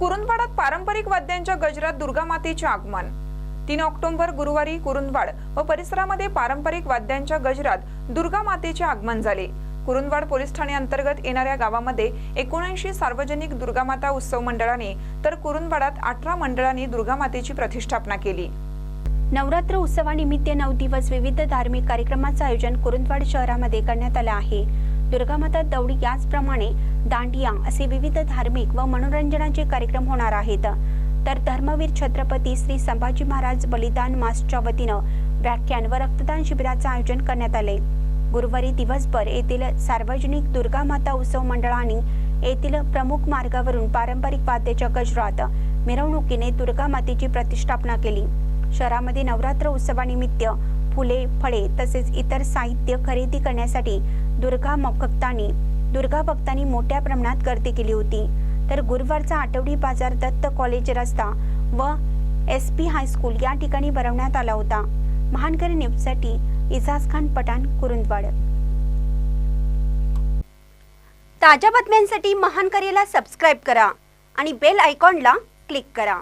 कुरुंदवाडात पारंपरिक वाद्यांच्या गजरात दुर्गा मातेचे आगमन. तीन ऑक्टोबर गुरुवारी कुरुंदवाड व परिसरामध्ये पारंपरिक वाद्यांच्या गजरात दुर्गा मातेचे आगमन झाले. कुरुंदवाड पोलीस ठाणे अंतर्गत येणाऱ्या गावामध्ये एकोणऐंशी सार्वजनिक दुर्गामाता उत्सव मंडळाने तर कुरुंदवाडात अठरा मंडळांनी दुर्गा मातेची प्रतिष्ठापना केली. नवरात्र उत्सवानिमित्त नऊ दिवस विविध धार्मिक कार्यक्रमाचं आयोजन कुरुंदवाड शहरामध्ये करण्यात आलं आहे. दुर्गामाता दौडी याचप्रमाणे दांडिया असे विविध धार्मिक व मनोरंजनाचे कार्यक्रम होणार आहेत. तर धर्मवीर छत्रपती श्री संभाजी महाराज बलिदान मासच्या वतीनं व्याख्यान व रक्तदान शिबिराचं आयोजन करण्यात आले. गुरुवारी दिवसभर येथील सार्वजनिक दुर्गामाता उत्सव मंडळाने येथील प्रमुख मार्गावरून पारंपरिक वाद्याच्या गजरात मिरवणुकीने दुर्गा मातेची प्रतिष्ठापना केली. शहरामध्ये नवरात्र उत्सवानिमित्त फुले फळे तसेच इतर साहित्य खरेदी करण्यासाठी दुर्गा म- भक्तांनी दुर्गा भक्तांनी मोठ्या प्रमाणात गर्दी केली होती. तर गुरुवारचा आठवडी बाजार दत्त कॉलेज रस्ता व एस पी हायस्कूल या ठिकाणी भरवण्यात आला होता. महानकर न्यूजसाठी इजाज खान पठाण कुरुंदवाड. ताज्या बातम्यांसाठी महानकरेला सबस्क्राईब करा आणि बेल आयकॉनला क्लिक करा.